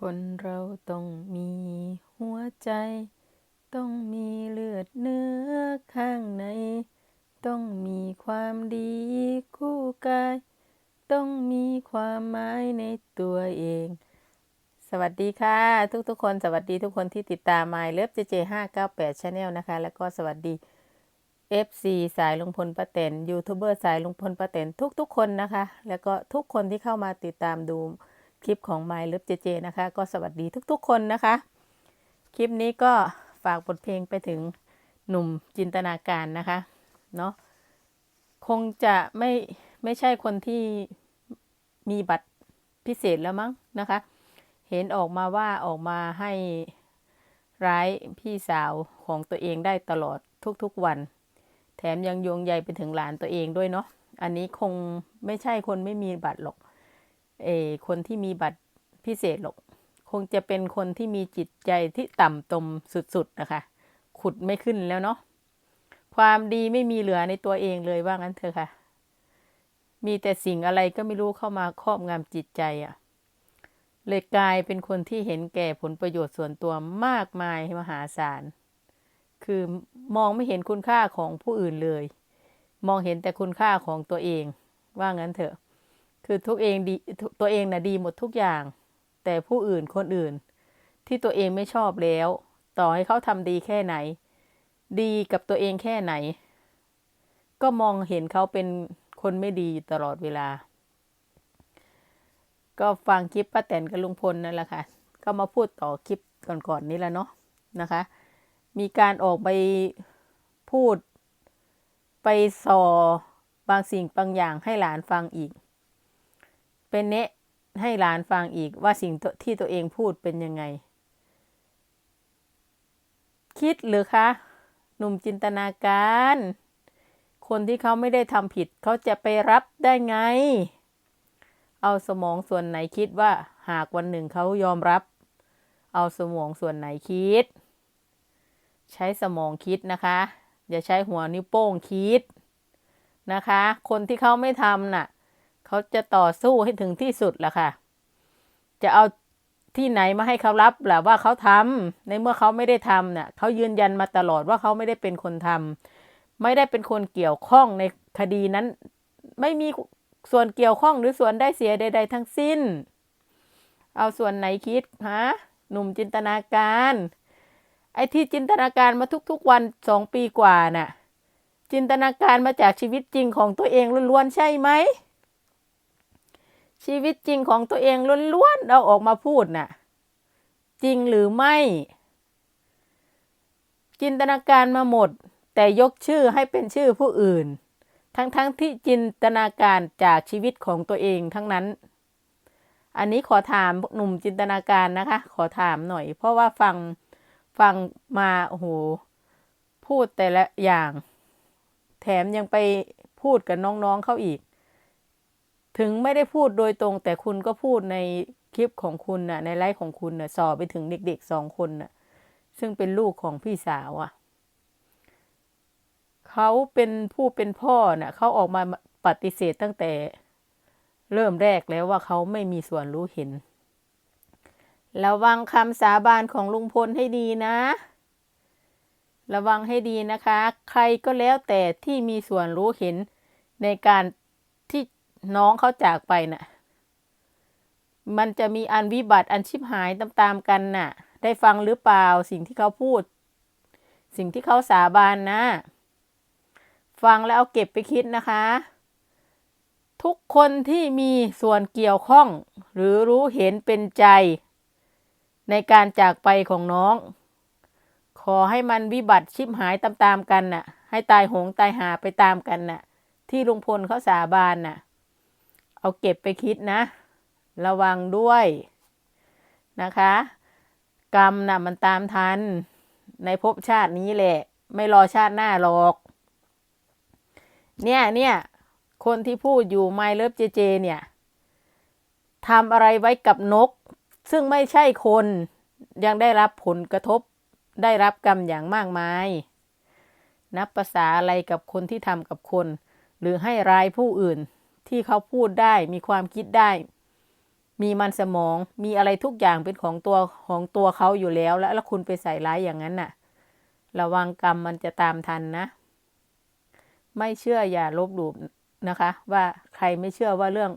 คนเราต้องมีหัวใจ ต้องมีเลือดเนื้อข้างใน ต้องมีความดีคู่กาย ต้องมีความหมายในตัวเอง สวัสดีค่ะ ทุกๆคน สวัสดีทุกคนที่ติดตาม My Love JJ 598 Channel นะคะ แล้วก็สวัสดี FC สายลุงพลป้าแตนยูทูบเบอร์สายลุงพลป้าแตนทุกๆคนนะคะ แล้วก็ทุกคนที่เข้ามาติดตามดู คลิปของ My Love JJ นะคะ ก็สวัสดีทุกๆคนนะคะ คลิปนี้ก็ฝากบทเพลงไปถึงหนุ่มจินตนาการนะคะเนาะคงจะไม่ไม่ใช่คนที่มีบัตรพิเศษแล้วมั้งนะคะ เห็นออกมาว่าออกมาให้ร้ายพี่สาวของตัวเองได้ตลอดทุกๆวัน แถมยังโยงใยไปถึงหลานตัวเองด้วยเนาะอันนี้คงไม่ใช่คนไม่มีบัตรหรอก เอคนที่มีบัตรพิเศษหรอกคงจะเป็นคนที่มีจิตใจที่ต่ำตมสุดๆนะคะ ขุดไม่ขึ้นแล้วเนาะความดีไม่มีเหลือในตัวเองเลยว่างั้นเถอะค่ะ มีแต่สิ่งอะไรก็ไม่รู้เข้ามาครอบงำจิตใจอะ่ะ เลยกลายเป็นคนที่เห็นแก่ผลประโยชน์ส่วนตัวมากมายมหาศาล คือมองไม่เห็นคุณค่าของผู้อื่นเลย มองเห็นแต่คุณค่าของตัวเอง ว่างั้นเถอะ คือทุกเองดีตัวเองน่ะดีหมดทุกอย่าง แต่ผู้อื่นคนอื่น ที่ตัวเองไม่ชอบแล้ว ต่อให้เขาทำดีแค่ไหน ดีกับตัวเองแค่ไหน ก็มองเห็นเขาเป็นคนไม่ดีตลอดเวลา ก็ฟังคลิปป้าแตนกับลุงพลนั่นแหละค่ะ ก็มาพูดต่อคลิปก่อนๆนี้แล้วเนาะนะคะ มีการออกไปพูดไปสอบางสิ่งบางอย่างให้หลานฟังอีก เป็นเนะให้หลานฟังอีกว่าสิ่งที่ตัวเองพูดเป็นยังไง คิดหรือคะ หนุ่มจินตนาการ คนที่เขาไม่ได้ทำผิด เขาจะไปรับได้ไง เอาสมองส่วนไหนคิดว่า หากวันหนึ่งเขายอมรับ เอาสมองส่วนไหนคิด ใช้สมองคิดนะคะ อย่าใช้หัวนิ้วโป้งคิดนะคะ คนที่เขาไม่ทำน่ะ เขาจะต่อสู้ให้ถึงที่สุดแหละค่ะ จะเอาที่ไหนมาให้เขารับแหละว่าเขาทำในเมื่อเขาไม่ได้ทำน่ะเขายืนยันมาตลอดว่าเขาไม่ได้เป็นคนทำไม่ได้เป็นคนเกี่ยวข้องในคดีนั้น ไม่มีส่วนเกี่ยวข้องหรือส่วนได้เสียใด ๆ ทั้งสิ้น เอาส่วนไหนคิดฮะหนุ่มจินตนาการ ไอ้ที่จินตนาการมาทุกๆวันสองปีกว่าน่ะ จินตนาการมาจากชีวิตจริงของตัวเองล้วนๆใช่ไหม ชีวิตจริงของตัวเองล้วนๆเอาออกมาพูดน่ะ จริงหรือไม่ จินตนาการมาหมด แต่ยกชื่อให้เป็นชื่อผู้อื่น ทั้งๆทที่จินตนาการจากชีวิตของตัวเองทั้งนั้น อันนี้ขอถามหนุ่มจินตนาการนะคะ ขอถามหน่อย เพราะว่าฟังฟังมาโอ้โหพูดแต่ละอย่าง แถมยังไปพูดกับน้องๆเขาอีก ถึงไม่ได้พูดโดยตรง แต่คุณก็พูดในคลิปของคุณน่ะ ในไลฟ์ของคุณน่ะสอบไปถึงเด็กๆสองคนน่ะ ซึ่งเป็นลูกของพี่สาวอะเขาเป็นผู้เป็นพ่อน่ะเขาออกมาปฏิเสธตั้งแต่เริ่มแรกแล้วว่าเขาไม่มีส่วนรู้เห็น ระวังคำสาบานของลุงพลให้ดีนะ ระวังให้ดีนะคะ ใครก็แล้วแต่ที่มีส่วนรู้เห็นในการ น้องเขาจากไปน่ะ มันจะมีอันวิบัติอันชิบหายตามๆกันน่ะ ได้ฟังหรือเปล่าสิ่งที่เขาพูด สิ่งที่เขาสาบานนะ ฟังแล้วเอาเก็บไปคิดนะคะ ทุกคนที่มีส่วนเกี่ยวข้อง หรือรู้เห็นเป็นใจ ในการจากไปของน้อง ขอให้มันวิบัติชิบหายตามๆกันน่ะ ให้ตายหงตายหาไปตามกันน่ะที่ลุงพลเขาสาบานน่ะ เอาเก็บไปคิดนะ ระวังด้วยนะคะ กรรมน่ะมันตามทัน ในภพชาตินี้แหละ ไม่รอชาติหน้าหรอก เนี่ยเนี่ยคนที่พูดอยู่ไมเลิฟเจเจเนี่ยทำอะไรไว้กับนก ซึ่งไม่ใช่คนยังได้รับผลกระทบได้รับกรรมอย่างมากมาย นับภาษาอะไรกับคนที่ทำกับคน หรือให้ร้ายผู้อื่น ที่เขาพูดได้มีความคิดได้ มีมันสมองมีอะไรทุกอย่างเป็นของตัวของตัวเขาอยู่แล้ว แล้วแล้วคุณไปใส่ร้ายอย่างนั้นน่ะ ระวังกรรมมันจะตามทันนะ ไม่เชื่ออย่าลบหลู่นะคะ ว่าใครไม่เชื่อว่าเรื่อง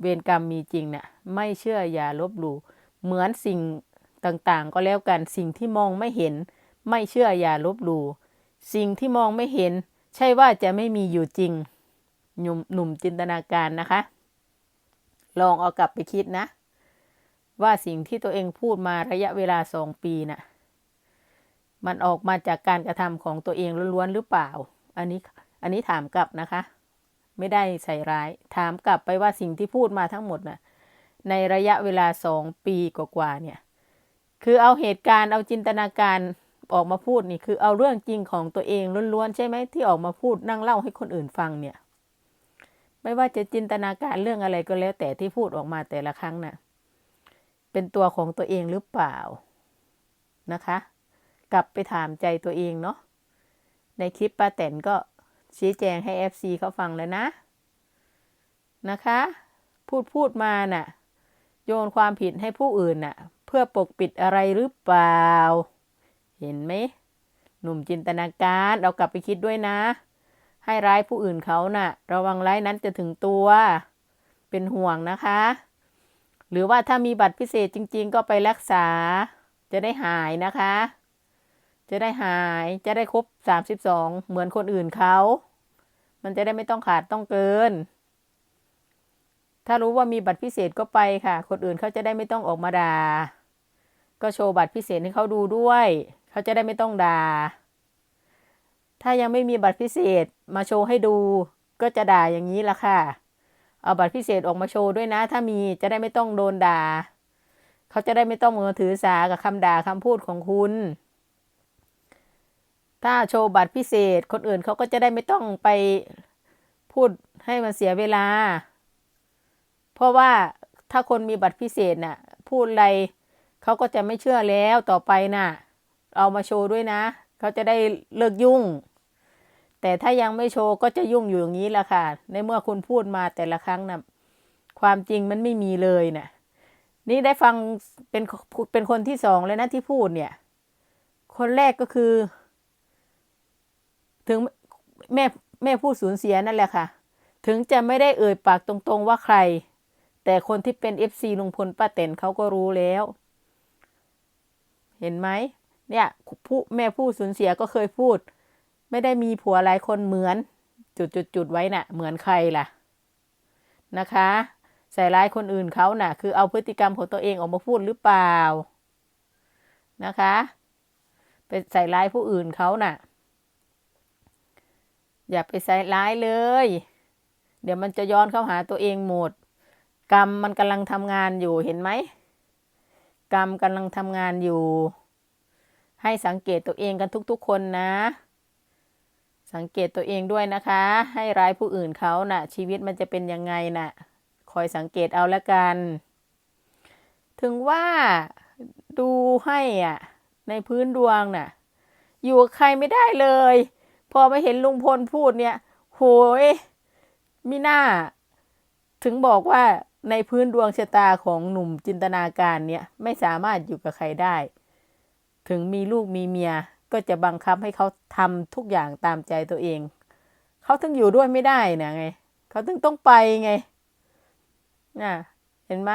เวรกรรมมีจริงน่ะ ไม่เชื่ออย่าลบหลู่เหมือนสิ่งต่างๆ ก็แล้วกันสิ่งที่มองไม่เห็น ไม่เชื่ออย่าลบหลู่สิ่งที่มองไม่เห็น ใช่ว่าจะไม่มีอยู่จริง หนุ่มหนุ่มจินตนาการนะคะ ลองเอากลับไปคิดนะ ว่าสิ่งที่ตัวเองพูดมาระยะเวลาสองปีน่ะ มันออกมาจากการกระทำของตัวเองล้วนๆหรือเปล่า อันนี้อันนี้ถามกลับนะคะ ไม่ได้ใส่ร้าย ถามกลับไปว่าสิ่งที่พูดมาทั้งหมดน่ะ ในระยะเวลาสองปีกว่าๆเนี่ย คือเอาเหตุการณ์เอาจินตนาการออกมาพูดนี่คือเอาเรื่องจริงของตัวเองล้วนๆใช่ไหมที่ออกมาพูดนั่งเล่าให้คนอื่นฟังเนี่ย ไม่ว่าจะจินตนาการเรื่องอะไรก็แล้ว แต่ที่พูดออกมาแต่ละครั้งน่ะ เป็นตัวของตัวเองหรือเปล่านะคะ กลับไปถามใจตัวเองเนาะในคลิปป้าแตนก็ชี้แจงให้ FC เขาฟังแล้วนะ นะคะ พูดพูดมาน่ะ โยนความผิดให้ผู้อื่นน่ะ เพื่อปกปิดอะไรหรือเปล่า เห็นไหมหนุ่มจินตนาการเอากลับไปคิดด้วยนะ ให้ร้ายผู้อื่นเขาน่ะ ระวังร้ายนั้นจะถึงตัว เป็นห่วงนะคะ หรือว่าถ้ามีบัตรพิเศษจริง ๆ ก็ไปรักษา จะได้หายนะคะ จะได้หายจะได้ครบสามสิบสองเหมือนคนอื่นเขา มันจะได้ไม่ต้องขาดต้องเกิน ถ้ารู้ว่ามีบัตรพิเศษก็ไปค่ะ คนอื่นเขาจะได้ไม่ต้องออกมาด่าก็โชว์บัตรพิเศษให้เขาดูด้วย เขาจะได้ไม่ต้องด่า ถ้ายังไม่มีบัตรพิเศษมาโชว์ให้ดู ก็จะด่าอย่างนี้ละค่ะ เอาบัตรพิเศษออกมาโชว์ด้วยนะ ถ้ามีจะได้ไม่ต้องโดนด่า เขาจะได้ไม่ต้องมือถือสากับคำด่าคำพูดของคุณ ถ้าโชว์บัตรพิเศษคนอื่นเขาก็จะได้ไม่ต้องไปพูดให้มันเสียเวลา เพราะว่าถ้าคนมีบัตรพิเศษน่ะ พูดอะไรเขาก็จะไม่เชื่อแล้วต่อไปน่ะ เอามาโชว์ด้วยนะ เขาจะได้เลิกยุ่ง แต่ถ้ายังไม่โชว์ก็จะยุ่งอยู่อย่างนี้แหละค่ะ ในเมื่อคุณพูดมาแต่ละครั้งน่ะความจริงมันไม่มีเลยน่ะ นี่ได้ฟังเป็นเป็นคนที่สองเลยนะที่พูดเนี่ย คนแรกก็คือ ถึงแม่แม่ผู้สูญเสียนั่นแหละค่ะ ถึงจะไม่ได้เอ่ยปากตรงๆว่าใคร แต่คนที่เป็นเอฟซีลุงพลป้าเต็นเขาก็รู้แล้ว เห็นไหม เนี่ยผู้แม่ผู้สูญเสียก็เคยพูด ไม่ได้มีผัวหลายคนเหมือน จุดจุดจุดไว้น่ะ เหมือนใครล่ะนะคะ ใส่ร้ายคนอื่นเขาน่ะ คือเอาพฤติกรรมของตัวเองออกมาพูดหรือเปล่านะคะไปใส่ร้ายผู้อื่นเขาน่ะ อย่าไปใส่ร้ายเลย เดี๋ยวมันจะย้อนเข้าหาตัวเองหมด กรรมมันกำลังทำงานอยู่เห็นไหมกรรมกำลังทำงานอยู่ ให้สังเกตตัวเองกันทุกๆ คนนะ สังเกตตัวเองด้วยนะคะ ให้ร้ายผู้อื่นเขานะ่ะ ชีวิตมันจะเป็นยังไงนะ่ะ คอยสังเกตเอาละกัน ถึงว่าดูให้อะ ในพื้นดวงน่ะ อยู่กับใครไม่ได้เลย พอมาเห็นลุงพลพูดเนี่ย โหยมิน่า ถึงบอกว่าในพื้นดวงชะตาของหนุ่มจินตนาการเนี่ย ไม่สามารถอยู่กับใครได้ ถึงมีลูกมีเมียก็จะบังคับให้เขาทำทุกอย่างตามใจตัวเอง เขาถึงอยู่ด้วยไม่ได้นะไง เขาถึงต้องไปไงน่ะเห็นไหม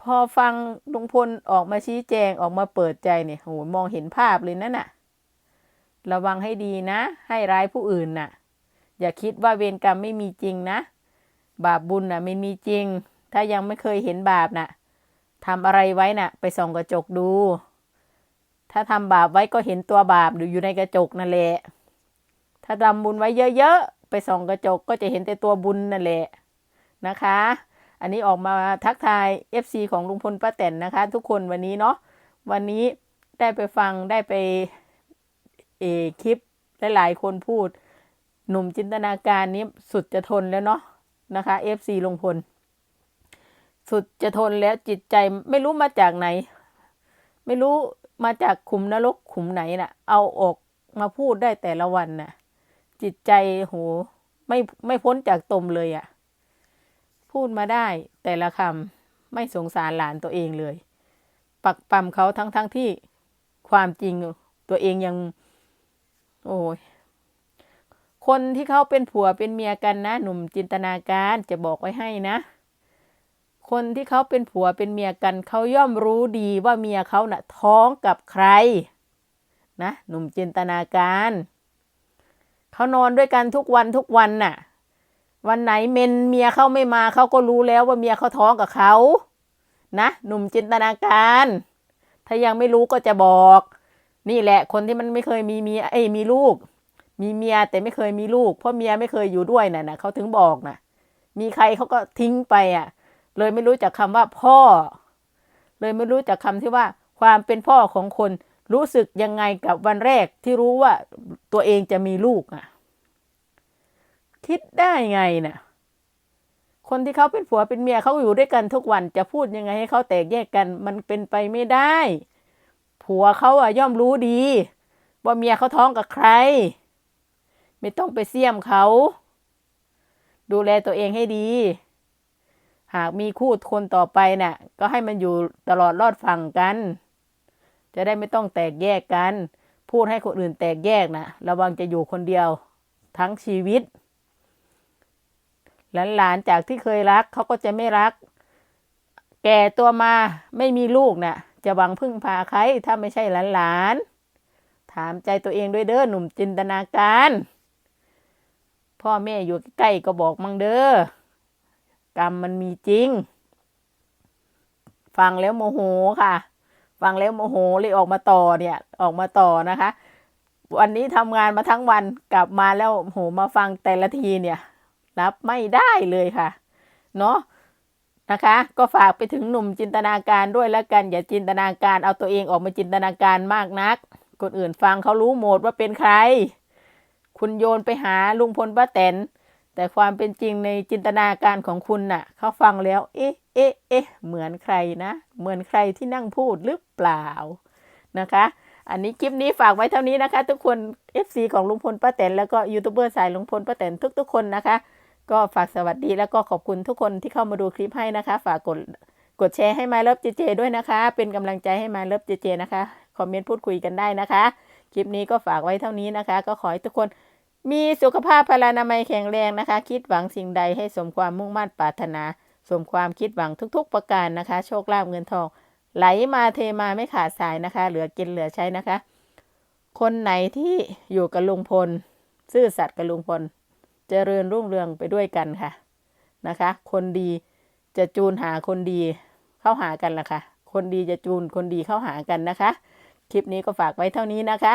พอฟังลุงพลออกมาชี้แจงออกมาเปิดใจเนี่ยโหมองเห็นภาพเลยนั่นน่ะ ระวังให้ดีนะ ให้ร้ายผู้อื่นน่ะ อย่าคิดว่าเวรกรรมไม่มีจริงนะ บาปบุญน่ะไม่มีจริง ถ้ายังไม่เคยเห็นบาปน่ะทำอะไรไว้น่ะ ไปส่องกระจกดู ถ้าทำบาปไว้ก็เห็นตัวบาปอยู่ในกระจกนั่นแหละ ถ้าทำบุญไว้เยอะๆ ไปส่องกระจกก็จะเห็นแต่ตัวบุญนั่นแหละนะคะ อันนี้ออกมาทักทาย FC ของลุงพลป้าแตนนะคะ ทุกคนวันนี้เนาะ วันนี้ได้ไปฟังได้ไปเอคลิปหลายๆคนพูด หนุ่มจินตนาการนี้สุดจะทนแล้วเนาะนะคะ FC ลุงพล สุดจะทนแล้วจิตใจไม่รู้มาจากไหน ไม่รู้มาจากขุมนรกขุมไหนน่ะ เอาออกมาพูดได้แต่ละวันน่ะ จิตใจโหไม่ไม่พ้นจากตมเลยอะ่ะ พูดมาได้แต่ละคำไม่สงสารหลานตัวเองเลย ปักปั๊มเขาทั้งทั้งที่ความจริงตัวเองยัง โอ้ยคนที่เขาเป็นผัวเป็นเมียกันนะ หนุ่มจินตนาการจะบอกไว้ให้นะ คนที่เขาเป็นผัวเป็นเมียกันเขาย่อมรู้ดีว่าเมียเขาน่ะท้องกับใคร นะหนุ่มจินตนาการเขานอนด้วยกันทุกวันทุกวันน่ะ วันไหนเมนเมียเขาไม่มาเขาก็รู้แล้วว่าเมียเขาท้องกับเขานะหนุ่มจินตนาการ ถ้ายังไม่รู้ก็จะบอก นี่แหละคนที่มันไม่เคยมีเมียเอ้ยมีลูก มีเมียแต่ไม่เคยมีลูก เพราะเมียไม่เคยอยู่ด้วยน่ะนะเขาถึงบอกน่ะ มีใครเขาก็ทิ้งไปอะ เลยไม่รู้จักคำว่าพ่อ เลยไม่รู้จักคำที่ว่า ความเป็นพ่อของคนรู้สึกยังไงกับวันแรกที่รู้ว่าตัวเองจะมีลูกอะ คิดได้ไงน่ะคนที่เขาเป็นผัวเป็นเมียเขาอยู่ด้วยกันทุกวันจะพูดยังไงให้เขาแตกแยกกัน มันเป็นไปไม่ได้ ผัวเขาอะย่อมรู้ดี ว่าเมียเขาท้องกับใคร ไม่ต้องไปเสี่ยมเขา ดูแลตัวเองให้ดี หากมีคู่คนต่อไปน่ะ ก็ให้มันอยู่ตลอดรอดฝั่งกัน จะได้ไม่ต้องแตกแยกกัน พูดให้คนอื่นแตกแยกนะระวังจะอยู่คนเดียวทั้งชีวิต หลานๆจากที่เคยรักเขาก็จะไม่รัก แก่ตัวมาไม่มีลูกน่ะ จะหวังพึ่งพาใครถ้าไม่ใช่หลานๆถามใจตัวเองด้วยเด้อหนุ่มจินตนาการ พ่อแม่อยู่ใกล้ก็บอกมั่งเด้อ กรรมมันมีจริง ฟังแล้วโมโหค่ะ ฟังแล้วโมโหเลยออกมาต่อเนี่ย ออกมาต่อนะคะ วันนี้ทำงานมาทั้งวันกลับมาแล้วโหมาฟังแต่ละทีเนี่ย รับไม่ได้เลยค่ะ เนาะนะคะ ก็ฝากไปถึงหนุ่มจินตนาการด้วยแล้วกัน อย่าจินตนาการเอาตัวเองออกมาจินตนาการมากนัก คนอื่นฟังเขารู้หมดว่าเป็นใคร คุณโยนไปหาลุงพลป้าแตน แต่ความเป็นจริงในจินตนาการของคุณน่ะเขาฟังแล้ว เอ๊ะเอ๊ะเอ๊ะเหมือนใครนะ เหมือนใครที่นั่งพูดหรือเปล่านะคะ อันนี้คลิปนี้ฝากไว้เท่านี้นะคะ ทุกคน FC ของลุงพลป้าแตนแล้วก็ยูทูบเบอร์สายลุงพลป้าแตนทุก ๆ คนนะคะ ก็ฝากสวัสดีแล้วก็ขอบคุณทุกคนที่เข้ามาดูคลิปให้นะคะ ฝากกดกดแชร์ให้มาเลิฟเจเจด้วยนะคะ เป็นกำลังใจให้มาเลิฟเจเจนะคะ คอมเมนต์พูดคุยกันได้นะคะ คลิปนี้ก็ฝากไว้เท่านี้นะคะ ก็ขอให้ทุกคน มีสุขภาพพลานามัยแข็งแรงนะคะ คิดหวังสิ่งใดให้สมความมุ่งมั่นปรารถนา สมความคิดหวังทุกๆประการนะคะ โชคลาภเงินทอง ไหลมาเทมาไม่ขาดสายนะคะ เหลือกินเหลือใช้นะคะ คนไหนที่อยู่กับลุงพล ซื่อสัตย์กับลุงพล เจริญรุ่งเรืองไปด้วยกันค่ะนะคะ คนดีจะจูนหาคนดีเข้าหากันล่ะค่ะ คนดีจะจูนคนดีเข้าหากันนะคะ คลิปนี้ก็ฝากไว้เท่านี้นะคะ